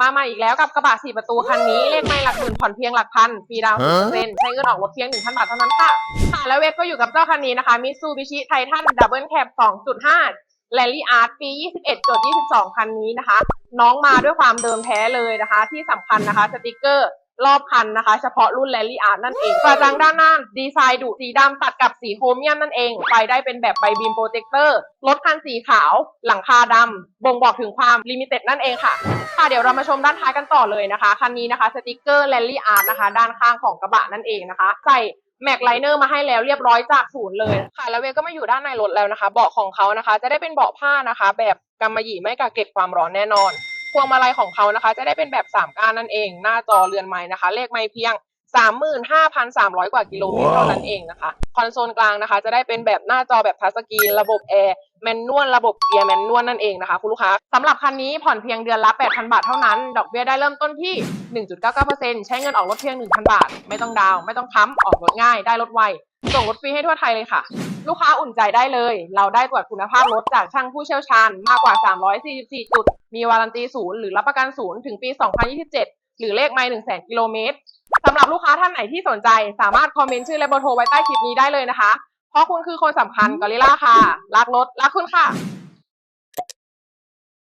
มาใหม่อีกแล้วกับกระบะสี่ประตูคันนี้เลขไม่หลักหมื่นผ่อนเพียงหลักพันฟรีดาวน์เปอร์เซ็นต์ใช้เงินออกรถเพียง 1,000 บาทเท่านั้นค่ะ ค่ะ แล้วเวฟก็อยู่กับเจ้าคันนี้นะคะมิ t ซูบิชิไททันดับเบิลแคป2.5แ a ลลี่อาร์ตปี 21.22 คันนี้นะคะ น้องมาด้วยความเดิมแท้เลยนะคะ ที่สำคัญนะคะสติกเกอร์ รอบคันนะคะ เฉพาะรุ่นแ a ลลี่อาร์ตนั่นเองกระจังด้านหน้าดีไซน์ดุสีดำตัดกับสีโครเมียมนั่นเอง ไฟได้เป็นแบบใบบีมโปรเจคเตอร์รถคันสีขาว หลังคาดำบ่งบอกถึงความลิมิเต็ดนั่นเองค่ะ ค่ะเดี๋ยวเรามาชมด้านท้ายกันต่อเลยนะคะคันนี้นะคะสติกเกอร์แ a ลลี่อาร์ตนะคะ ด้านข้างของกระบะนั่นเองนะคะ ใส่แม็กไลเนอร์มาให้แล้วเรียบร้อยจากศูนย์เลยค่ะแล้วเวก็มาอยู่ด้านในรถแล้วนะคะ เบาะของเขานะคะ จะได้เป็นเบาะผ้านะคะ แบบกำมะหยี่ไม่กักเก็บความร้อนแน่นอน วงมาลัยของเขานะคะ จะได้เป็นแบบ3ก้านนั่นเอง หน้าจอเรือนไม้นะคะ เลขไม้เพียง 35,300 กว่ากิโลเมตรเท่านั้นเองนะคะ คอนโซลกลางนะคะ จะได้เป็นแบบหน้าจอแบบทัชสกรีนระบบแอร์แมนนวลระบบเกียร์แมนนวลนั่นเองนะคะคุณลูกค้าสำหรับคันนี้ผ่อนเพียงเดือนละ 8,000 บาทเท่านั้น ดอกเบี้ยได้เริ่มต้นที่ 1.99%ใช้เงินออกรถเพียง 1,000 บาท ไม่ต้องดาวน์ไม่ต้องค้ำออกรถง่าย ได้รถไวส่งรถฟรีให้ทั่วไทยเลยค่ะ ลูกค้าอุ่นใจได้เลย เราได้ตรวจคุณภาพรถจากช่างผู้เชี่ยวชาญมากกว่า 344 จุด มีวารันตีศูนย์หรือรับประกันศูนย์ถึงปี 2027 หรือเลขไม่1 0 0 0 0 กิโลเมตรสำหรับลูกค้าท่านไหนที่สนใจ สามารถคอมเมนต์ชื่อและเบอร์โทรไว้ใต้คลิปนี้ได้เลยนะคะ เพราะคุณคือคนสำคัญกอริลล่าค่ะ รักรถ รักคุณค่ะ